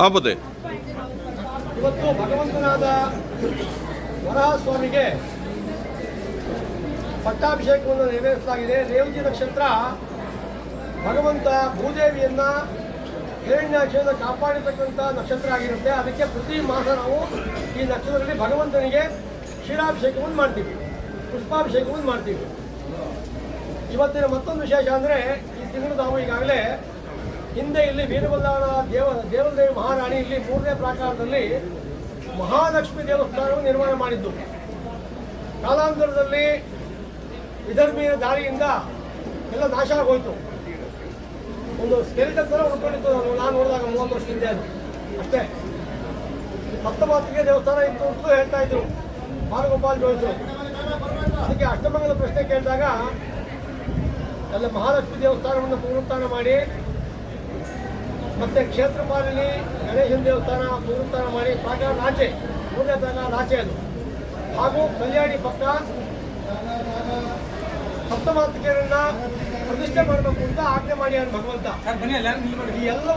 ಆಪತ್ತೆ ಇವತ್ತು ಭಗವಂತನಾದ ವರಹ ಸ್ವಾಮಿಗೆ ಪಟ್ಟಾಭಿಷೇಕವನ್ನು ನೆರವೇರಿಸಲಾಗಿದೆ. ರೇವತಿ ನಕ್ಷತ್ರ ಭಗವಂತ ಭೂದೇವಿಯನ್ನ ಹಿರಣ್ಯಾಕ್ಷನ ಕಾಪಾಡಿರ್ತಕ್ಕಂಥ ನಕ್ಷತ್ರ ಆಗಿರುತ್ತೆ. ಅದಕ್ಕೆ ಪ್ರತಿ ಮಾಸ ನಾವು ಈ ನಕ್ಷತ್ರದಲ್ಲಿ ಭಗವಂತನಿಗೆ ಕ್ಷೀರಾಭಿಷೇಕವನ್ನು ಮಾಡ್ತೀವಿ. ಪುಷ್ಪಾಭಿಷೇಕವನ್ನು ಮಾಡ್ತೀವಿ. ಇವತ್ತಿನ ಮತ್ತೊಂದು ವಿಶೇಷ ಅಂದರೆ ಈ ತಿಂಗಳು ನಾವು ಈಗಾಗಲೇ ಹಿಂದೆ ಇಲ್ಲಿ ವೀರಬಲ್ಲಾಳ ದೇವ ದೇವದೇವಿ ಮಹಾರಾಣಿ ಇಲ್ಲಿ ಮೂರನೇ ಪ್ರಾಕಾರದಲ್ಲಿ ಮಹಾಲಕ್ಷ್ಮಿ ದೇವಸ್ಥಾನವನ್ನು ನಿರ್ಮಾಣ ಮಾಡಿದ್ದು. ಕಾಲಾಂತರದಲ್ಲಿ ವಿಧರ್ಮೀಯ ದಾಳಿಯಿಂದ ಎಲ್ಲ ನಾಶ ಆಗೋಯ್ತು. ಒಂದು ಸ್ಕೆಲಿಟನ್ ಥರ ಉಳ್ಕೊಂಡಿತ್ತು ನಾನು. ನಾನು ನೋಡಿದಾಗ ಮೂವತ್ತು ವರ್ಷ ಹಿಂದೆ ಅದು. ಅಷ್ಟೇ. ಹತ್ತು ಮಾತಿಗೆ ದೇವಸ್ಥಾನ ಇತ್ತು ಅಂತ ಹೇಳ್ತಾ ಇದ್ರು. ಬಾಲಗೋಪಾಲ್ ಜೋಯಿಸರು ಅದಕ್ಕೆ ಅಷ್ಟಮಂಗಲ ಪ್ರಶ್ನೆ ಕೇಳಿದಾಗ ಎಲ್ಲ ಮಹಾಲಕ್ಷ್ಮಿ ದೇವಸ್ಥಾನವನ್ನು ಪುನರುತ್ಥಾನ ಮಾಡಿ, ಮತ್ತೆ ಕ್ಷೇತ್ರಪಾಲನಿ, ಗಣೇಶನ ದೇವಸ್ಥಾನ ಪುನರುತ್ಥಾನ ಮಾಡಿ ಪ್ರಾಕಾರ ನಾಚೆ ಮೂರನೇ ಪ್ರಾಕಾರ ನಾಚೆ ಅದು. ಹಾಗೂ ಕಲ್ಯಾಣಿ ಪಕ್ಕ ಸಪ್ತಮಾತೃಕೆಯರನ್ನ ಪ್ರತಿಷ್ಠೆ ಮಾಡಬೇಕು ಅಂತ ಆಜ್ಞೆ ಮಾಡ್ಯಾರ ಭಗವಂತ. ಈ ಎಲ್ಲ